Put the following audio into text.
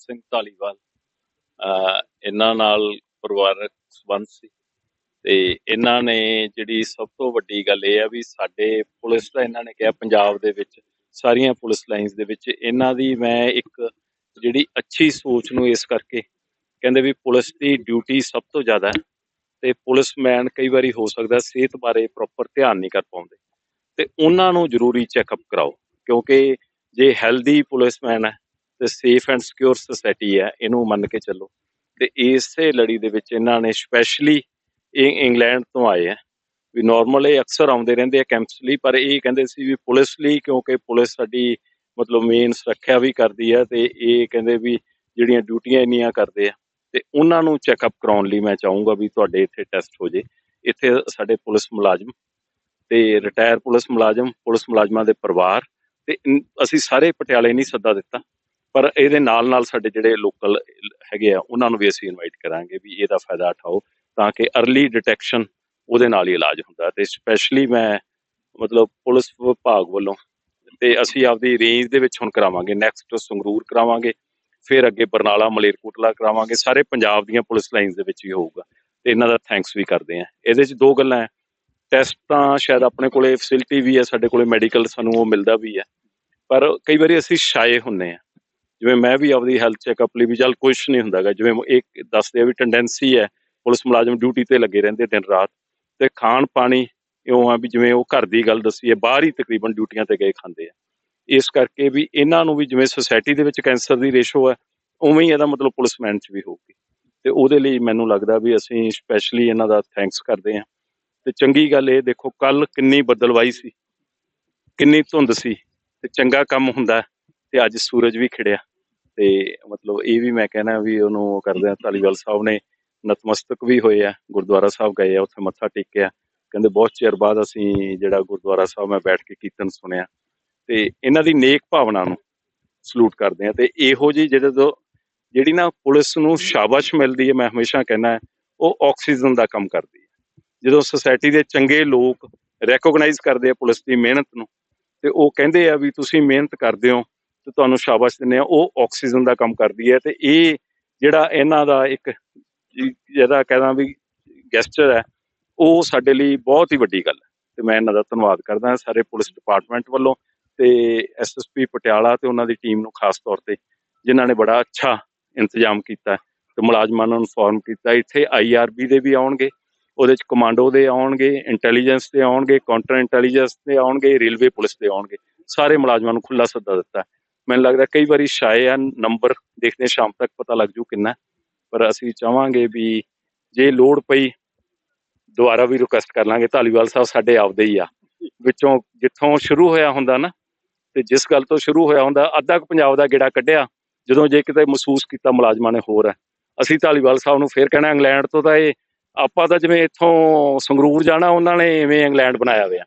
ਸਿੰਘ ਧਾਲੀਵਾਲ ਇਹਨਾਂ ਨਾਲ ਪਰਿਵਾਰਕ ਸੰਬੰਧ ਸੀ। ਤੇ ਇਹਨਾਂ ਨੇ ਜਿਹੜੀ ਸਭ ਤੋਂ ਵੱਡੀ ਗੱਲ ਇਹ ਆ ਵੀ ਸਾਡੇ ਪੁਲਿਸ ਦਾ ਇਹਨਾਂ ਨੇ ਕਿਹਾ, ਪੰਜਾਬ ਦੇ ਵਿੱਚ, ਸਾਰੀਆਂ ਪੁਲਿਸ ਲਾਈਨਸ ਦੇ ਵਿੱਚ, ਇਹਨਾਂ ਦੀ ਮੈਂ ਇੱਕ ਜਿਹੜੀ ਅੱਛੀ ਸੋਚ ਨੂੰ ਇਸ ਕਰਕੇ ਕਹਿੰਦੇ ਵੀ ਪੁਲਿਸ ਦੀ ਡਿਊਟੀ ਸਭ ਤੋਂ ਜ਼ਿਆਦਾ ਹੈ ਤੇ ਪੁਲਿਸਮੈਨ ਕਈ ਵਾਰੀ ਹੋ ਸਕਦਾ ਸਿਹਤ ਬਾਰੇ ਪ੍ਰੋਪਰ ਧਿਆਨ ਨਹੀਂ ਕਰ ਪਾਉਂਦੇ। ਤੇ ਉਹਨਾਂ ਨੂੰ ਜ਼ਰੂਰੀ ਚੈੱਕਅਪ ਕਰਾਓ, ਕਿਉਂਕਿ ਜੇ ਹੈਲਦੀ ਪੁਲਿਸਮੈਨ ਹੈ ਸੇਫ ਐਂਡ ਸਿਕਿਉਰ ਸੋਸਾਇਟੀ ਹੈ, ਇਹਨੂੰ ਮੰਨ ਕੇ ਚੱਲੋ। ਤੇ ਇਸੇ ਲੜੀ ਦੇ ਵਿੱਚ ਇਹਨਾਂ ਨੇ ਸਪੈਸ਼ਲੀ ਇਹ ਇੰਗਲੈਂਡ ਤੋਂ ਆਏ ਆ ਵੀ ਨਾਰਮਲ ਇਹ ਅਕਸਰ ਆਉਂਦੇ ਰਹਿੰਦੇ ਆ ਕੈਂਪਸ ਲਈ, ਪਰ ਇਹ ਕਹਿੰਦੇ ਸੀ ਵੀ ਪੁਲਿਸ ਲਈ, ਕਿਉਂਕਿ ਪੁਲਿਸ ਸਾਡੀ ਮਤਲਬ ਮੇਨ ਸੁਰੱਖਿਆ ਵੀ ਕਰਦੀ ਹੈ ਤੇ ਇਹ ਕਹਿੰਦੇ ਵੀ ਜਿਹੜੀਆਂ ਡਿਊਟੀਆਂ ਇੰਨੀਆਂ ਕਰਦੇ ਆ। ਤੇ ਉਹਨਾਂ ਨੂੰ ਚੈੱਕਅਪ ਕਰਾਉਣ ਲਈ ਮੈਂ ਚਾਹੂੰਗਾ ਵੀ ਤੁਹਾਡੇ ਇੱਥੇ ਟੈਸਟ ਹੋ ਜੇ। ਇੱਥੇ ਸਾਡੇ ਪੁਲਿਸ ਮੁਲਾਜ਼ਮ ਤੇ ਰਿਟਾਇਰ ਪੁਲਿਸ ਮੁਲਾਜ਼ਮ, ਪੁਲਿਸ ਮੁਲਾਜ਼ਮਾਂ ਦੇ ਪਰਿਵਾਰ ਤੇ ਅਸੀਂ ਸਾਰੇ ਪਟਿਆਲੇ ਨਹੀਂ ਸੱਦਾ ਦਿੱਤਾ। ਪਰ ਇਹਦੇ ਨਾਲ ਨਾਲ ਸਾਡੇ ਜਿਹੜੇ ਲੋਕਲ ਹੈਗੇ ਆ, ਉਹਨਾਂ ਨੂੰ ਵੀ ਅਸੀਂ ਇਨਵਾਈਟ ਕਰਾਂਗੇ ਵੀ ਇਹਦਾ ਫਾਇਦਾ ਉਠਾਓ ਤਾਂ ਕਿ अर्ਲੀ ਡਿਟੈਕਸ਼ਨ ਉਹਦੇ ਨਾਲ ਹੀ ਇਲਾਜ ਹੁੰਦਾ ਤੇ ਸਪੈਸ਼ਲੀ ਮੈਂ ਮਤਲਬ ਪੁਲਿਸ ਵਿਭਾਗ ਵੱਲੋਂ ਤੇ ਅਸੀਂ ਆਪਦੀ ਰੇਂਜ ਦੇ ਵਿੱਚ ਹੁਣ ਕਰਾਵਾਂਗੇ ਨੈਕਸਟ ਸੰਗਰੂਰ ਕਰਾਵਾਂਗੇ, ਫਿਰ ਅੱਗੇ ਬਰਨਾਲਾ, ਮਲੇਰਕੋਟਲਾ ਕਰਾਵਾਂਗੇ, ਸਾਰੇ ਪੰਜਾਬ ਦੀਆਂ ਪੁਲਿਸ ਲਾਈਨਸ ਦੇ ਵਿੱਚ ਹੀ ਹੋਊਗਾ ਤੇ ਇਹਨਾਂ ਦਾ ਥੈਂਕਸ ਵੀ ਕਰਦੇ ਆ। ਇਹਦੇ 'ਚ ਦੋ ਗੱਲਾਂ ਹੈ ਟੈਸਟ ਤਾਂ ਸ਼ਾਇਦ ਆਪਣੇ ਕੋਲੇ ਫੈਸਿਲਿਟੀ ਵੀ ਹੈ ਸਾਡੇ ਕੋਲੇ ਮੈਡੀਕਲ ਸਾਨੂੰ ਉਹ ਮਿਲਦਾ ਵੀ ਹੈ ਪਰ ਕਈ ਵਾਰੀ ਅਸੀਂ ਸ਼ਾਏ ਹੁੰਨੇ ਆ। ਜਿਵੇਂ ਮੈਂ ਵੀ ਆਪਦੀ ਹੈਲਥ ਚੈੱਕਅਪ ਲਈ ਵੀ ਚੱਲ ਕੁਝ ਨਹੀਂ ਹੁੰਦਾਗਾ, ਜਿਵੇਂ ਇੱਕ ਦੱਸਦੇ ਆ ਵੀ ਟੈਂਡੈਂਸੀ ਹੈ, ਪੁਲਿਸ ਮੁਲਾਜ਼ਮ ਡਿਊਟੀ ਤੇ ਲੱਗੇ ਰਹਿੰਦੇ ਦਿਨ ਰਾਤ ਤੇ ਖਾਣ ਪਾਣੀ ਇਉਂ ਆ ਵੀ ਜਿਵੇਂ ਉਹ ਘਰ ਦੀ ਗੱਲ ਦੱਸੀ ਹੈ ਬਾਹਰ ਹੀ ਤਕਰੀਬਨ ਡਿਊਟੀਆਂ ਤੇ ਗਏ ਖਾਂਦੇ ਆ। ਇਸ ਕਰਕੇ ਵੀ ਇਹਨਾਂ ਨੂੰ ਵੀ ਜਿਵੇਂ ਸੁਸਾਇਟੀ ਦੇ ਵਿੱਚ ਕੈਂਸਰ ਦੀ ਰੇਸ਼ੋ ਹੈ, ਉਵੇਂ ਹੀ ਇਹਦਾ ਮਤਲਬ ਪੁਲਿਸਮੈਨ 'ਚ ਵੀ ਹੋਊਗੀ। ਤੇ ਉਹਦੇ ਲਈ ਮੈਨੂੰ ਲੱਗਦਾ ਵੀ ਅਸੀਂ ਸਪੈਸ਼ਲੀ ਇਹਨਾਂ ਦਾ ਥੈਂਕਸ ਕਰਦੇ ਹਾਂ ਤੇ ਚੰਗੀ ਗੱਲ ਇਹ, ਦੇਖੋ ਕੱਲ ਕਿੰਨੀ ਬੱਦਲਵਾਈ ਸੀ, ਕਿੰਨੀ ਧੁੰਦ ਸੀ, ਤੇ ਚੰਗਾ ਕੰਮ ਹੁੰਦਾ ਹੈ, ਤੇ ਅੱਜ ਸੂਰਜ ਵੀ ਖਿੜਿਆ। ਤੇ ਮਤਲਬ ਇਹ ਵੀ ਮੈਂ ਕਹਿਣਾ ਵੀ ਉਹਨੂੰ ਕਰਦੇ ਆ, ਧਾਲੀਵਾਲ ਸਾਹਿਬ ਨੇ ਨਤਮਸਤਕ ਵੀ ਹੋਏ ਆ, ਗੁਰਦੁਆਰਾ ਸਾਹਿਬ ਗਏ ਆ, ਉੱਥੇ ਮੱਥਾ ਟੇਕਿਆ। ਕਹਿੰਦੇ ਬਹੁਤ ਚਿਰ ਬਾਅਦ ਅਸੀਂ ਜਿਹੜਾ ਗੁਰਦੁਆਰਾ ਸਾਹਿਬ ਮੈਂ ਬੈਠ ਕੇ ਕੀਰਤਨ ਸੁਣਿਆ। ਤੇ ਇਹਨਾਂ ਦੀ ਨੇਕ ਭਾਵਨਾ ਨੂੰ ਸਲੂਟ ਕਰਦੇ ਆ ਤੇ ਇਹੋ ਜੀ ਜਦੋਂ ਜਿਹੜੀ ਨਾ ਪੁਲਿਸ ਨੂੰ ਸ਼ਾਬਾਸ਼ ਮਿਲਦੀ ਹੈ, ਮੈਂ ਹਮੇਸ਼ਾ ਕਹਿੰਦਾ ਉਹ ਆਕਸੀਜਨ ਦਾ ਕੰਮ ਕਰਦੀ ਹੈ। ਜਦੋਂ ਸੋਸਾਇਟੀ ਦੇ ਚੰਗੇ ਲੋਕ ਰੈਕੋਗਨਾਈਜ਼ ਕਰਦੇ ਆ ਪੁਲਿਸ ਦੀ ਮਿਹਨਤ ਨੂੰ ਤੇ ਉਹ ਕਹਿੰਦੇ ਆ ਵੀ ਤੁਸੀਂ ਮਿਹਨਤ ਕਰਦੇ ਹੋ ਤੇ ਤੁਹਾਨੂੰ ਸ਼ਾਬਾਸ਼ ਦਿੰਦੇ ਆ ਉਹ ਆਕਸੀਜਨ ਦਾ ਕੰਮ ਕਰਦੀ ਹੈ ਤੇ ਇਹ ਜਿਹੜਾ ਇਹਨਾਂ ਦਾ ਇੱਕ ਜੀ- ਜਿਹਦਾ ਕਹਿੰਦਾ ਵੀ ਗੈਸਟਰ ਹੈ, ਉਹ ਸਾਡੇ ਲਈ ਬਹੁਤ ਹੀ ਵੱਡੀ ਗੱਲ ਹੈ। ਤੇ ਮੈਂ ਇਹਨਾਂ ਦਾ ਧੰਨਵਾਦ ਕਰਦਾ ਸਾਰੇ ਪੁਲਿਸ ਡਿਪਾਰਟਮੈਂਟ ਵੱਲੋਂ ਤੇ ਐਸਐਸਪੀ ਪਟਿਆਲਾ ਤੇ ਉਹਨਾਂ ਦੀ ਟੀਮ ਨੂੰ ਖਾਸ ਤੌਰ ਤੇ, ਜਿਨ੍ਹਾਂ ਨੇ ਬੜਾ ਅੱਛਾ ਇੰਤਜ਼ਾਮ ਕੀਤਾ ਹੈ ਤੇ ਮੁਲਾਜ਼ਮਾਂ ਨੂੰ ਇਨਫੋਰਮ ਕੀਤਾ। ਇੱਥੇ ਆਈਆਰਬੀ ਦੇ ਵੀ ਆਉਣਗੇ, ਉਹਦੇ ਚ ਕਮਾਂਡੋ ਦੇ ਆਉਣਗੇ, ਇੰਟੈਲੀਜੈਂਸ ਦੇ ਆਉਣਗੇ ਕਾਊਂਟਰ ਇੰਟੈਲੀਜੈਂਸ ਦੇ ਆਉਣਗੇ, ਰੇਲਵੇ ਪੁਲਿਸ ਦੇ ਆਉਣਗੇ। ਸਾਰੇ ਮੁਲਾਜ਼ਮਾਂ ਨੂੰ ਖੁੱਲਾ ਸੱਦਾ ਦਿੱਤਾ ਮੈਨੂੰ ਲੱਗਦਾ ਕਈ ਵਾਰੀ ਸ਼ਾਇਦ ਨੰਬਰ ਦੇਖਦੇ ਸ਼ਾਮ ਤੱਕ ਪਤਾ ਲੱਗ ਜੂ ਕਿੰਨਾ ਪਰ ਅਸੀਂ ਚਾਹਾਂਗੇ ਵੀ ਜੇ ਲੋੜ ਪਈ, ਦੁਬਾਰਾ ਵੀ ਰਿਕੁਐਸਟ ਕਰ ਲਾਂਗੇ। ਧਾਲੀਵਾਲ ਸਾਹਿਬ ਸਾਡੇ ਆਪਦੇ ਹੀ ਆ। ਵਿੱਚੋਂ ਜਿੱਥੋਂ ਸ਼ੁਰੂ ਹੋਇਆ ਹੁੰਦਾ ਨਾ, ਤੇ ਜਿਸ ਗੱਲ ਤੋਂ ਸ਼ੁਰੂ ਹੋਇਆ ਹੁੰਦਾ, ਅੱਧਾ ਕੁ ਪੰਜਾਬ ਦਾ ਗੇੜਾ ਕੱਢਿਆ, ਜਦੋਂ ਜੇ ਕਿਤੇ ਮਹਿਸੂਸ ਕੀਤਾ ਮੁਲਾਜ਼ਮਾਂ ਨੇ ਹੋਰ ਹੈ। ਅਸੀਂ ਧਾਲੀਵਾਲ ਸਾਹਿਬ ਨੂੰ ਫੇਰ ਕਹਿਣਾ, ਇੰਗਲੈਂਡ ਤੋਂ ਤਾਂ ਇਹ, ਆਪਾਂ ਤਾਂ ਜਿਵੇਂ ਇੱਥੋਂ ਸੰਗਰੂਰ ਜਾਣਾ, ਉਹਨਾਂ ਨੇ ਐਵੇਂ ਇੰਗਲੈਂਡ ਬਣਾਇਆ ਹੋਇਆ।